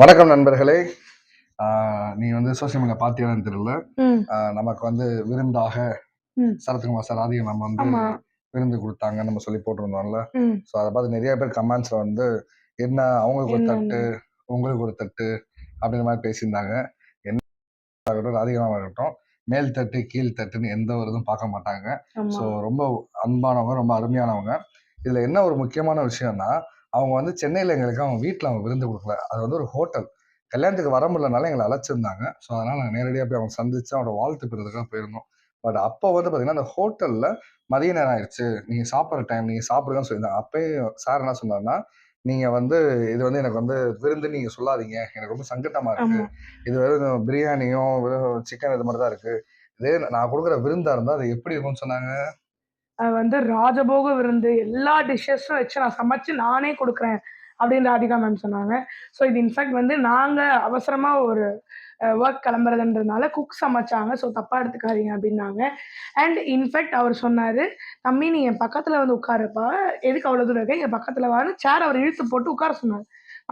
வணக்கம் நண்பர்களே. ஆஹ் நீ வந்து சோசியல் மீடியா பார்த்தீங்கன்னு தெரியல. நமக்கு வந்து விருந்தாக. சரத்குமார் சார் அதிகம் நம்ம வந்து விருந்து கொடுத்தாங்க நம்ம சொல்லி போட்டிருந்தோம்ல. ஸோ அதை பார்த்து நிறைய பேர் கமெண்ட்ஸ்ல வந்து என்ன அவங்களுக்கு ஒரு தட்டு உங்களுக்கு ஒரு தட்டு அப்படின்ற மாதிரி பேசியிருந்தாங்க. என்ன அதிகமாக இருக்கட்டும் மேல் தட்டு கீழ் தட்டுன்னு எந்த ஒரு இதுவும் பார்க்க மாட்டாங்க. ஸோ ரொம்ப அன்பானவங்க ரொம்ப அருமையானவங்க. இதுல என்ன ஒரு முக்கியமான விஷயம்னா அவங்க வந்து சென்னையில எங்களுக்கு அவங்க வீட்டில் அவங்க விருந்து கொடுக்கல. அது வந்து ஒரு ஹோட்டல். கல்யாணத்துக்கு வர முடியலனால எங்களை அழைச்சிருந்தாங்க. ஸோ அதனால நாங்கள் நேரடியாக போய் அவங்க சந்திச்சு அவரோட வாழ்த்து பெறதுக்காக போயிருந்தோம். பட் அப்போ வந்து பார்த்தீங்கன்னா அந்த ஹோட்டல்ல மதிய நேரம் ஆயிடுச்சு. நீங்க சாப்பிட்ற டைம் நீங்க சாப்பிடுங்கன்னு சொல்லியிருந்தாங்க. அப்பயே சார் என்ன சொன்னாருன்னா நீங்க வந்து இது வந்து எனக்கு வந்து விருந்து நீங்க சொல்லாதீங்க. எனக்கு ரொம்ப சங்கட்டமா இருக்கு. ஆமா. இது வெறும் பிரியாணியும் வெறும் சிக்கன் இது மாதிரி தான் இருக்கு. இதே நான் கொடுக்குற விருந்தா இருந்தா அது எப்படி இருக்கும்னு சொன்னாங்க? வந்து ராஜபோக விருந்து எல்லா டிஷ்ஷஸும் வச்சு நான் சமைச்சு நானே கொடுக்குறேன் அப்படின்னு ராதிகா மேம் சொன்னாங்க. ஸோ இது இன்ஃபேக்ட் வந்து நாங்கள் அவசரமாக ஒரு ஒர்க் கிளம்புறதுன்றதுனால குக் சமைச்சாங்க. ஸோ தப்பாக எடுத்துக்காதீங்க அப்படின்னாங்க. அண்ட் இன்ஃபேக்ட் அவர் சொன்னார் தம்பி நீ என் பக்கத்தில் வந்து உட்காருப்பா. எதுக்கு அவ்வளோ தூரம் இருக்க? என் பக்கத்தில் வான்னு சேர் அவர் இழுத்து போட்டு உட்கார சொன்னார்.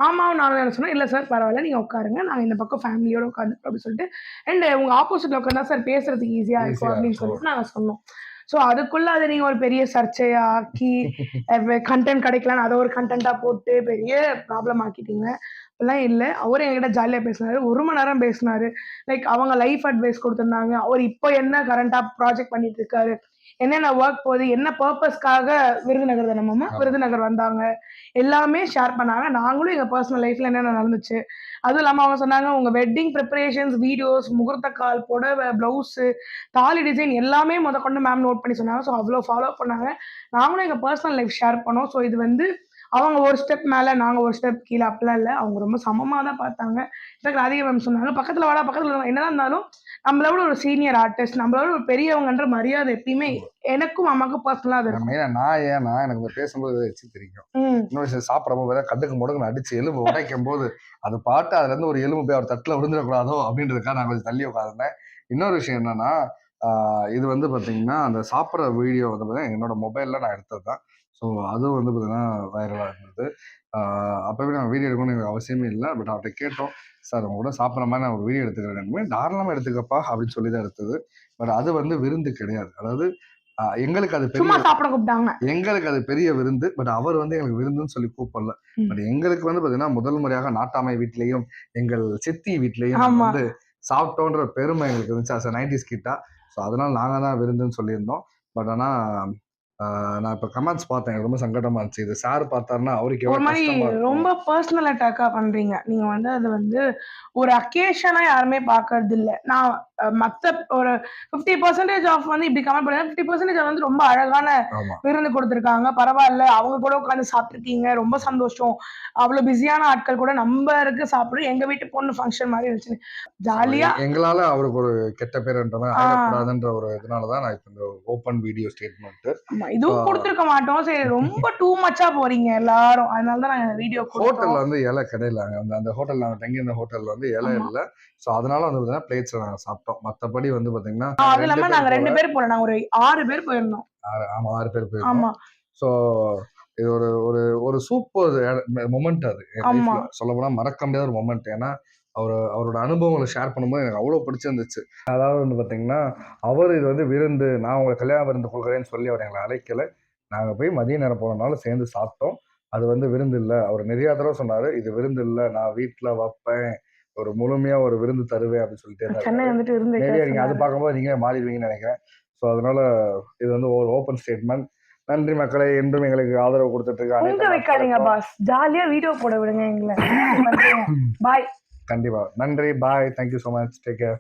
ஆமாவும் நானும் என்ன சொன்னேன் இல்லை சார் பரவாயில்ல. நீங்கள் உட்காருங்க. நாங்கள் இந்த பக்கம் ஃபேமிலியோட உட்காந்து அப்படின்னு சொல்லிட்டு. அண்ட் உங்கள் ஆப்போசிட்டில் உட்காந்தா சார் பேசுறதுக்கு ஈஸியாக இருக்கும் அப்படின்னு. சொல்லிட்டு நாங்கள் சொன்னோம். ஸோ அதுக்குள்ள அதை நீங்க ஒரு பெரிய சர்ச்சையா ஆக்கி கண்டென்ட் கிடைக்கலன்னு அதை ஒரு கண்டென்ட்டா போட்டு பெரிய ப்ராப்ளம் ஆக்கிட்டீங்க. அப்படிலாம் இல்லை. அவர் என்கிட்ட ஜாலியாக பேசினாரு. ஒரு மணி நேரம் பேசினாரு. லைக் அவங்க லைஃப் அட்வைஸ் கொடுத்துருந்தாங்க. அவர் இப்போ என்ன கரண்டாக ப்ராஜெக்ட் பண்ணிட்டு இருக்காரு? என்னென்ன ஒர்க் போகுது என்ன பர்பஸ்க்காக விருதுநகர் தானமாமா. விருதுநகர் வந்தாங்க எல்லாமே ஷேர் பண்ணாங்க. நாங்களும் எங்கள் பர்சனல் லைஃப்ல என்னென்ன நடந்துச்சு அதுவும் இல்லாமல் அவங்க சொன்னாங்க உங்கள் வெட்டிங் ப்ரிப்பரேஷன்ஸ் வீடியோஸ் முகூர்த்த கால் புடவை ப்ளவுஸு தாலி டிசைன் எல்லாமே முத கொண்டு மேம் நோட் பண்ணி சொன்னாங்க. ஸோ அவ்வளோ ஃபாலோ பண்ணாங்க. நாங்களும் எங்கள் பர்சனல் லைஃப் ஷேர் பண்ணோம். ஸோ இது வந்து அவங்க ஒரு ஸ்டெப் மேலே நாங்கள் ஒரு ஸ்டெப் கீழே அப்படிலாம் இல்லை. அவங்க ரொம்ப சமமாக தான் பார்த்தாங்க இன்ஃபேக்ட் அதிக மேம் சொன்னாங்க பக்கத்தில் வாடா பக்கத்தில் என்னதான் இருந்தாலும் நம்மளோட ஒரு சீனியர் ஆர்டிஸ்ட் நம்மளோட ஒரு பெரியவங்கன்ற மரியாதை எப்பயுமே எனக்கும் அம்மாவுக்கும் பர்சனலாக அது இருக்கும். மெயினா நான் ஏன்னா எனக்கு பேசும்போது வச்சு தெரியும். இன்னொரு விஷயம் சாப்பிட்றப்ப வேற கட்டுக்கு முடக்கு அடிச்சு எலும்பு உடைக்கும் போது அது பாட்டு அதுல இருந்து ஒரு எலும்பு போய் அவர் தட்டுல விழுந்துடக்கூடாதோ அப்படின்றதுக்காக நான் கொஞ்சம் தள்ளி உட்காந்துருந்தேன் இன்னொரு விஷயம் என்னன்னா இது வந்து பாத்தீங்கன்னா அந்த சாப்பிட்ற வீடியோ வந்து பார்த்தீங்கன்னா என்னோட மொபைல்ல நான் எடுத்தது தான் ஸோ அதுவும் வந்து பார்த்தீங்கன்னா வைரலாக இருந்தது. அப்பவே நான் வீடியோ எடுக்கணும்னு எனக்கு அவசியமே இல்லை. பட் அவர்கிட்ட கேட்டோம். சார் உங்க கூட சாப்பிட்ற மாதிரி நான் ஒரு வீடியோ எடுத்துக்கிறேன். தாராளமாக எடுத்துக்கப்பா அப்படின்னு சொல்லி தான் எடுத்தது. பட் அது வந்து விருந்து கிடையாது. அதாவது எங்களுக்கு அது பெரிய சாப்பிட கூப்பிட்டாங்க. எங்களுக்கு அது பெரிய விருந்து. பட் அவர் வந்து எங்களுக்கு விருந்துன்னு சொல்லி கூப்பிடல. பட் எங்களுக்கு வந்து பாத்தீங்கன்னா முதல் முறையாக நாட்டாமை வீட்லயும் எங்கள் சித்தி வீட்லயும். வந்து சாப்பிட்டோன்ற பெருமை எங்களுக்கு இருந்துச்சு. அஸ் நைன்டிஸ் கிட்டா ஸோ அதனால நாங்க தான் விருந்துன்னு சொல்லியிருந்தோம். பட் ஆனா ஆஹ் நான் இப்ப கமெண்ட்ஸ் பார்த்தேன். எனக்கு ரொம்ப சங்கடமா இருந்துச்சு. இது சார் பார்த்தாருன்னா அவருக்கு ஒரு மாதிரி ரொம்ப பர்சனல் அட்டாக்கா பண்றீங்க. நீங்க வந்து அது வந்து ஒரு அக்கேஷனா யாருமே பாக்குறது இல்ல. நான் மத்த ஒரு ஃபிஃப்டி பர்சன்டேஜ் ஆஃப் வந்து இப்படி கமெண்ட் பண்ணுங்க ஃபிஃப்டி பர்சன்டேஜ் வந்து ரொம்ப அழகான விருந்து கொடுத்துருக்காங்க. பரவாயில்ல அவங்க கூட உட்காந்து சாப்பிட்டுருக்கீங்க. ரொம்ப சந்தோஷம். அவ்வளவு பிஸியான ஆட்கள் கூட நம்ம இருக்கு சாப்பிடு எங்க வீட்டு பொண்ணு ஃபங்க்ஷன் மாதிரி இருந்துச்சு. ஜாலியா எங்களால அவருக்கு ஒரு கெட்ட பேருன்ற ஒரு இதனாலதான் நான் இப்ப இந்த ஓப்பன் வீடியோ ஸ்டேட்மெண்ட் இதுவும். கொடுத்துருக்க மாட்டோம். சரி ரொம்ப டூ மச்சா போறீங்க எல்லாரும். அதனால தான் நாங்க வீடியோ ஹோட்டல்ல வந்து இலை கிடையிலாங்க அந்த அந்த ஹோட்டல் நாங்க தங்கி இருந்த ஹோட்டல்ல வந்து இலை. இல்ல. சோ அதனால வந்து பாத்தீங்கன்னா பிளேட்ஸ்ல நாங்க சாப்பிட்டோம். மத்தபடி வந்து பாத்தீங்கன்னா அது இல்லாம நாங்க ரெண்டு. பேர் போல. நாங்க ஒரு ஆறு பேர் போயிருந்தோம். ஆமா ஆறு பேர் ஆமா. ஸோ இது ஒரு ஒரு ஒரு சூப்பர் மொமெண்ட் அது. சொல்ல போனா மறக்க முடியாத ஒரு மொமெண்ட் ஏன்னா அவர் அவரோட அனுபவங்களை ஷேர் பண்ணும்போது எனக்கு அவ்வளோ பிடிச்சிருந்துச்சு. அதாவது வந்து பார்த்தீங்கன்னா அவர் இது வந்து விருந்து நான் உங்களை கல்யாண விருந்து கொடுக்குறேன்னு சொல்லி அவர் எங்களை அழைக்கல. நாங்கள் போய் மதிய நேரம் போனனால சேர்ந்து சாப்பிட்டோம். அது வந்து விருந்து இல்லை. அவர் நிறைய தடவை சொன்னாரு இது விருந்து இல்லை. நான் வீட்டில் வைப்பேன். ஒரு முழுமையா ஒரு விருந்து தருவேன் அப்படின்னு சொல்லிட்டு இருந்தாரு. சென்னை வந்துட்டு இருந்து மேபி நீங்க அது பார்க்கும்போது நீங்க மாறிடுவீங்கன்னு நினைக்கிறேன். ஸோ அதனால இது வந்து ஒரு ஓப்பன் ஸ்டேட்மெண்ட் நன்றி மக்களை. என்றும் எங்களுக்கு ஆதரவு கொடுத்துட்டு இருக்க உங்க அனைத்து வைக்காதீங்க பாஸ் ஜாலியா வீடியோ போட விடுங்க எங்களை. பாய் கண்டிப்பா நன்றி bye thank you so much take care